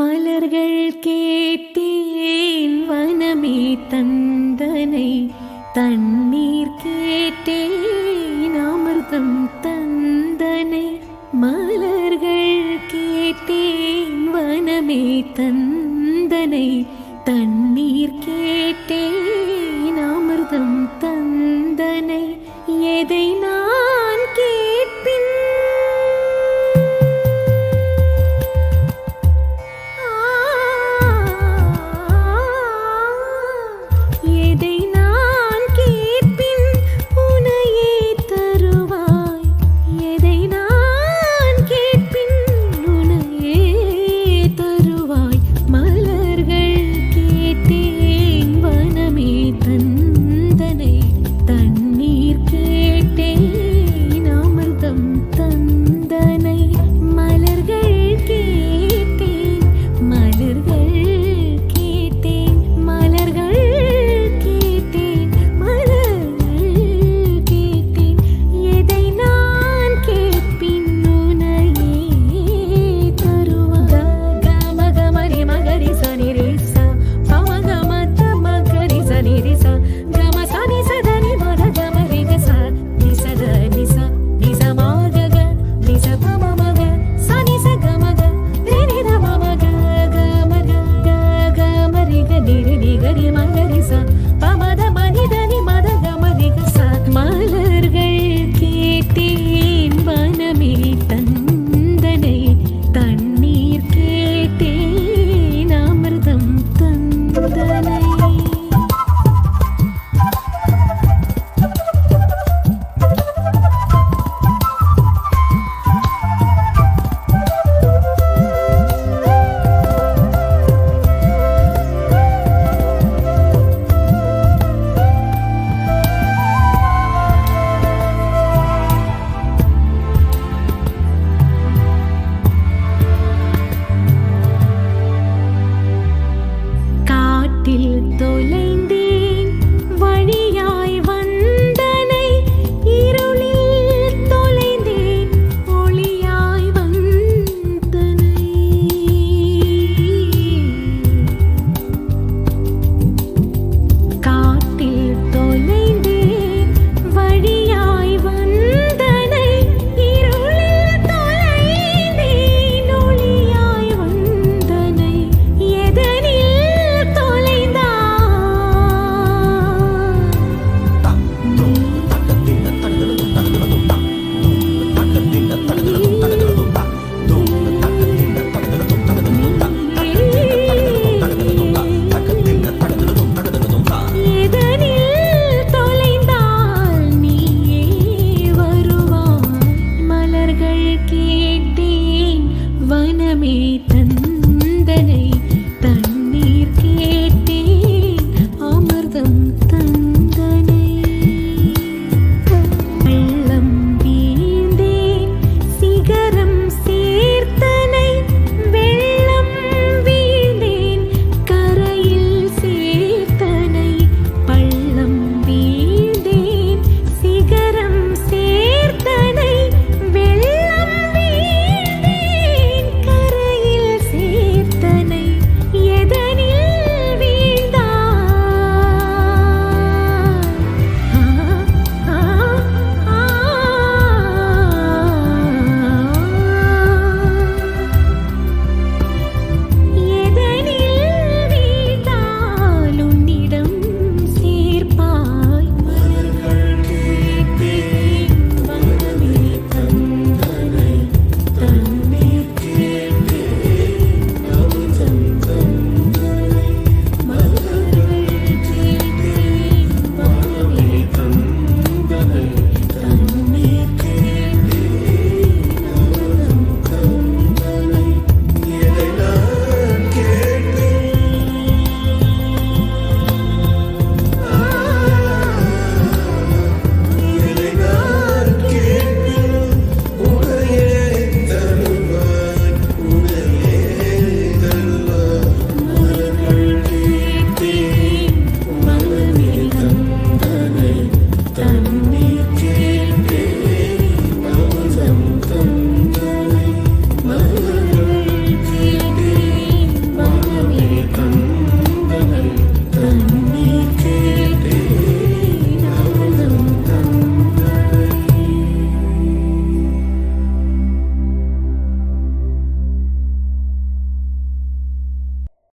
மலர்கள் கேட்டேன் வனமே தந்தனை தண்ணீர் கேட்டேன் அமிர்தம் தந்தனை. மலர்கள் கேட்டேன் வனமே தந்தனை